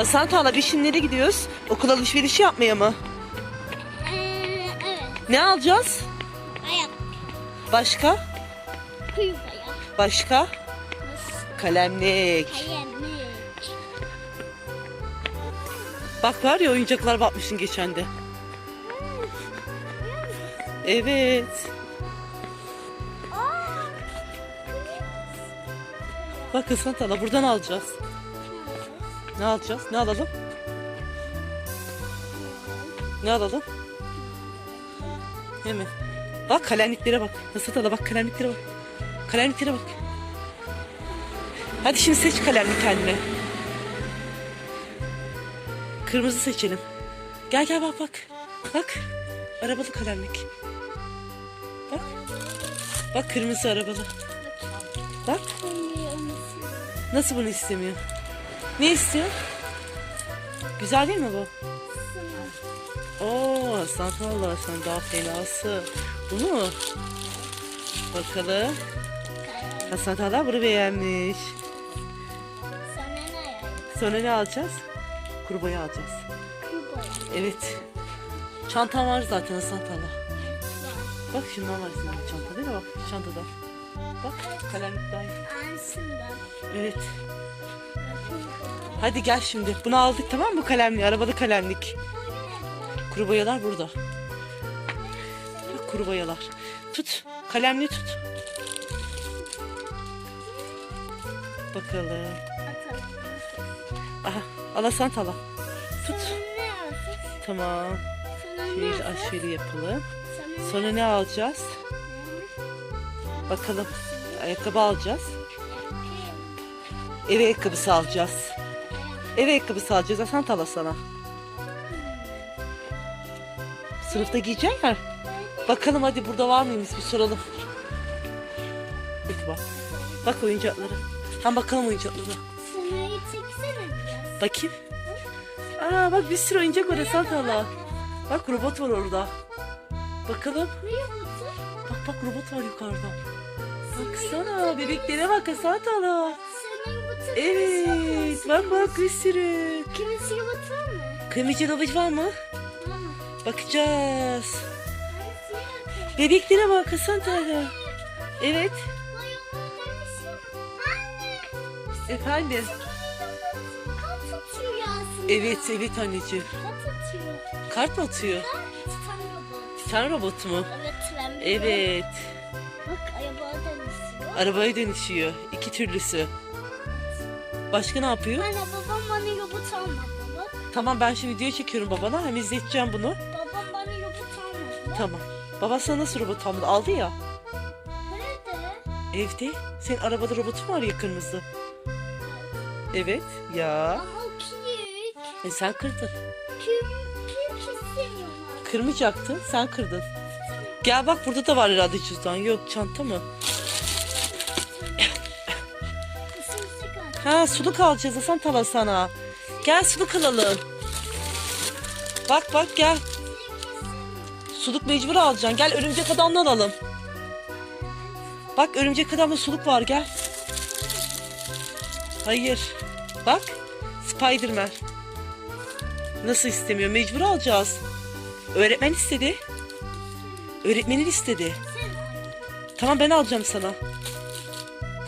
Hasan Tala biz şimdi nereye gidiyoruz? Okul alışverişi yapmaya mı? Ee, evet. Ne alacağız? Ayak. Başka? Ayak. Başka? Kalemlik. Kalemlik. Bak var ya oyuncaklar bakmışsın geçen de. Evet. Aa, Bak Hasan Tala buradan alacağız. Ne alacağız? Ne alalım? Ne alalım? Hemen. Bak kalemliklere bak. Hasan Tala bak kalemliklere bak. Kalemliklere bak. Hadi şimdi seç kalemlik kendine. Kırmızı seçelim. Gel gel bak bak. Bak. Arabalı kalemlik. Bak. Bak kırmızı arabalı. Bak. Nasıl bunu istemiyor? Ne istiyor? Güzel değil mi bu? Oo valla sen daha fenası. Bu mu? Bakalım. Hasan Tala bunu beğenmiş. Sana ne ayak? Sonra ne alacağız? Kuru boya alacağız. Evet. Çantan var zaten Hasan Tala. Bak şundan var senin çanta değil mi? Bak çantada. Bak kalemlik daha iyi. Aynısından. Evet. Hadi gel şimdi. Bunu aldık tamam mı kalemlik? Arabalı kalemlik. Kuru boyalar burada. Bak kuru boyalar. Tut. Kalemliği tut. Bakalım. Aha. Alasan tala. Tut. Tamam. Alacağız? aşırı. Sonra Sonra ne alacağız? Bakalım. Ayakkabı alacağız. Ev ayakkabısı alacağız. Ev ayakkabısı alacağız. Hasan tala sana. Sınıfta giyeceksin ya. Bakalım hadi burada var mıymış bir soralım. Bak. Bak oyuncakları. Hem bakalım oyuncaklara. Bakayım. Aa bak bir sürü oyuncak var Hasan tala. Bak robot var orada. Bakalım. Bak bak robot var yukarıda. Baksana bebeklere bak Hasan tala. Evet bak bak bir sürü. Kimisi robot var mı? Kırmızı robot var mı? Bakacağız. Bebeklere bak Hasan tala. Evet. Efendim. Evet evet anneciğim. Kart mı atıyor? Titan robot mu? Evet Arabaya dönüşüyor. İki türlüsü. Başka ne yapıyor? Anne babam bana robot almadı bak. Tamam ben şimdi video çekiyorum babana. Hem izleteceğim bunu. Babam bana robot almadı. Tamam. Baba sana nasıl robot aldı? Aldı ya. Nerede? Evde. Senin arabada robotun var ya kırmızı. Evet. Ya. Ama küçük. E sen kırdın. Kim, kim istemiyorum. Kırmayacaktın. Sen kırdın. Gel bak burada da var herhalde cüzdan. Yok çanta mı? Ha suluk alacağız Hasan Tala sana. Gel suluk alalım. Bak bak gel. Suluk mecbur alacaksın. Gel örümcek adamla alalım. Bak örümcek adamla suluk var gel. Hayır. Bak. Spiderman. Nasıl istemiyor? Mecbur alacağız. Öğretmen istedi. Öğretmenin istedi. Tamam ben alacağım sana.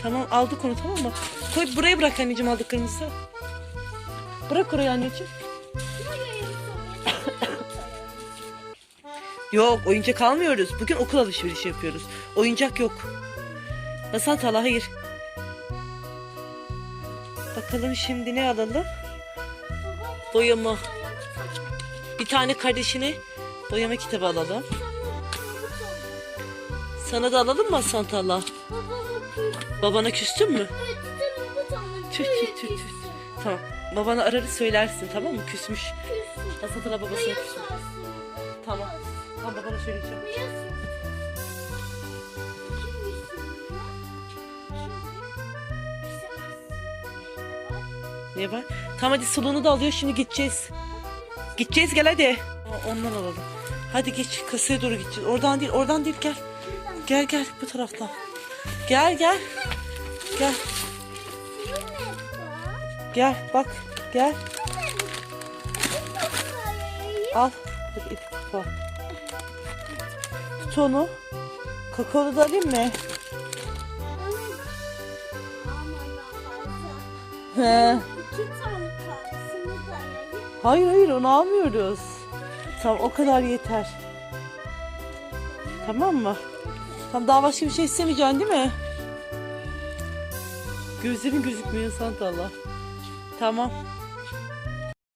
Tamam aldık onu tamam mı? Koy buraya bırak anneciğim aldıklarımızı. Bırak oraya anneciğim. Yok oyuncak almıyoruz. Bugün okul alışverişi yapıyoruz. Oyuncak yok. Hasan Tala hayır. Bakalım şimdi ne alalım? Boyama. Bir tane kardeşine boyama kitabı alalım. Sana da alalım mı Hasan Tala? Babana küstün mü? Tüh tüh tüh tüh. Tamam. Babana ararı söylersin tamam mı? Küsmüş. Hasan Tala babasına küsmüş. Tamam. Tamam babana söyleyeceğim. Ne var? Tamam hadi suluğunu da alıyor şimdi gideceğiz. Gideceğiz gel hadi. Ondan alalım. Hadi geç kasaya doğru gideceğiz. Oradan değil oradan değil gel. Gel gel bu taraftan. Gel gel. Gel. Gel bak gel. Al. Dur ip tut al. Tut onu. Kakaolu da alayım mı? Hayır hayır onu almıyoruz. Tamam o kadar yeter. Tamam mı? Tamam daha başka bir şey istemeyeceksin değil mi? Gözlerin gözükmüyor Sant Allah. Tamam.